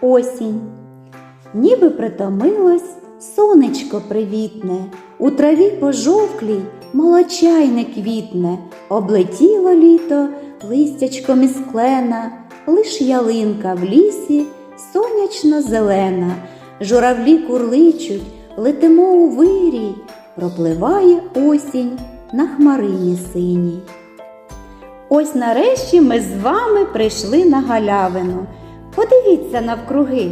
осінь. Ніби притомилось сонечко привітне, у траві пожовклій молочайне квітне, облетіло літо листячком із клена, лиш ялинка в лісі сонячно зелена, журавлі курличуть, летимо у вирій, пропливає осінь на хмарині синій. Ось нарешті ми з вами прийшли на галявину. Подивіться навкруги.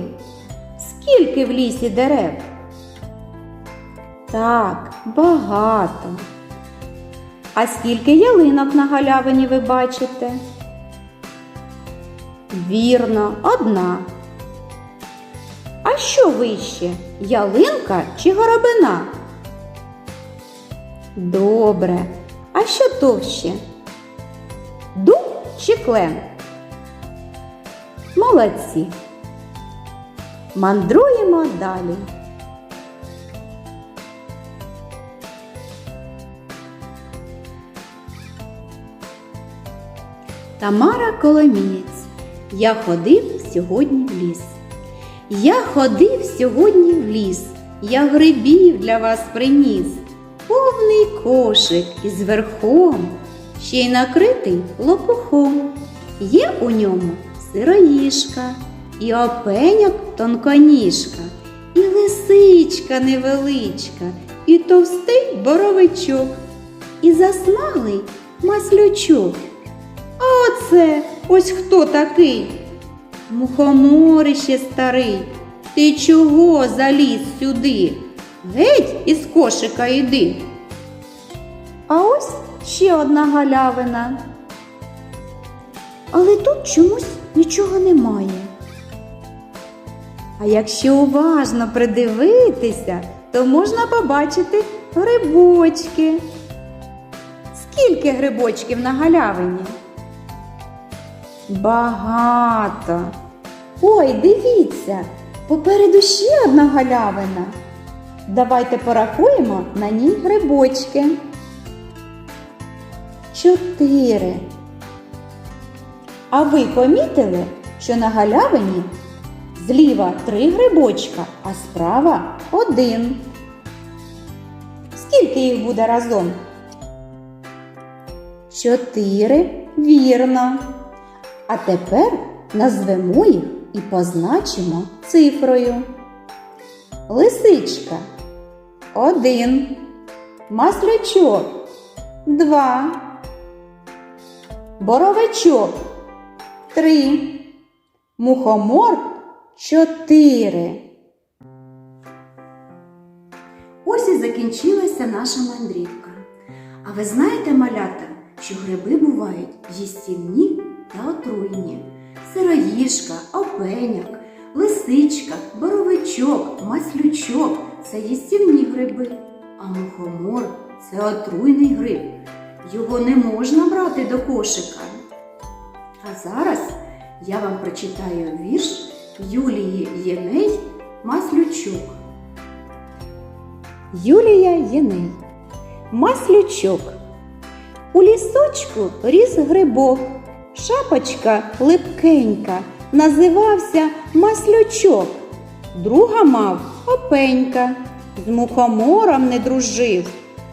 Скільки в лісі дерев? Так, багато. А скільки ялинок на галявині ви бачите? Вірно, одна. А що вище? Ялинка чи горобина? Добре. А що товще? Дуб чи клен? Молодці. Мандруємо далі. Тамара Коломієць. Я ходив сьогодні в ліс. Я ходив сьогодні в ліс. Я грибів для вас приніс. Повний кошик із верхом, ще й накритий лопухом. Є у ньому сироїшка, і опеняк тонконіжка, і лисичка невеличка, і товстий боровичок, і засмаглий маслючок. А оце ось хто такий? Мухоморище старий, ти чого заліз сюди? Геть із кошика йди. А ось ще одна галявина. Але тут чомусь нічого немає. А якщо уважно придивитися, то можна побачити грибочки. Скільки грибочків на галявині? Багато. Ой, дивіться, попереду ще одна галявина. Давайте порахуємо на ній грибочки. Чотири. А ви помітили, що на галявині зліва три грибочка, а справа один. Скільки їх буде разом? Чотири. Вірно. А тепер назвемо їх і позначимо цифрою. Лисичка один. Маслячок два. Боровичок три. Мухомор чотири. Ось і закінчилася наша мандрівка. А ви знаєте, малята, що гриби бувають їстівні та отруйні. Сироїжка, опеняк, лисичка, боровичок, маслючок це їстівні гриби, а мухомор це отруйний гриб. Його не можна брати до кошика. А зараз я вам прочитаю вірш Юлії Єней Маслючок. Юлія Єней Маслючок. У лісочку ріс грибок, шапочка липкенька, називався маслючок. Друга мав опенька, з мухомором не дружив.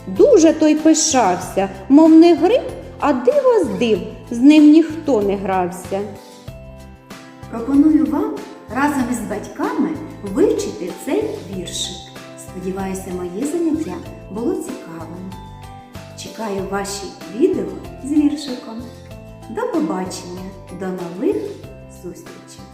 Дуже той пишався, мов не гриб, а диво з див, з ним ніхто не грався. Пропоную вам разом із батьками вивчити цей віршик. Сподіваюся, моє заняття було цікавим. Чекаю ваші відео з віршиком. До побачення, до нових зустрічей!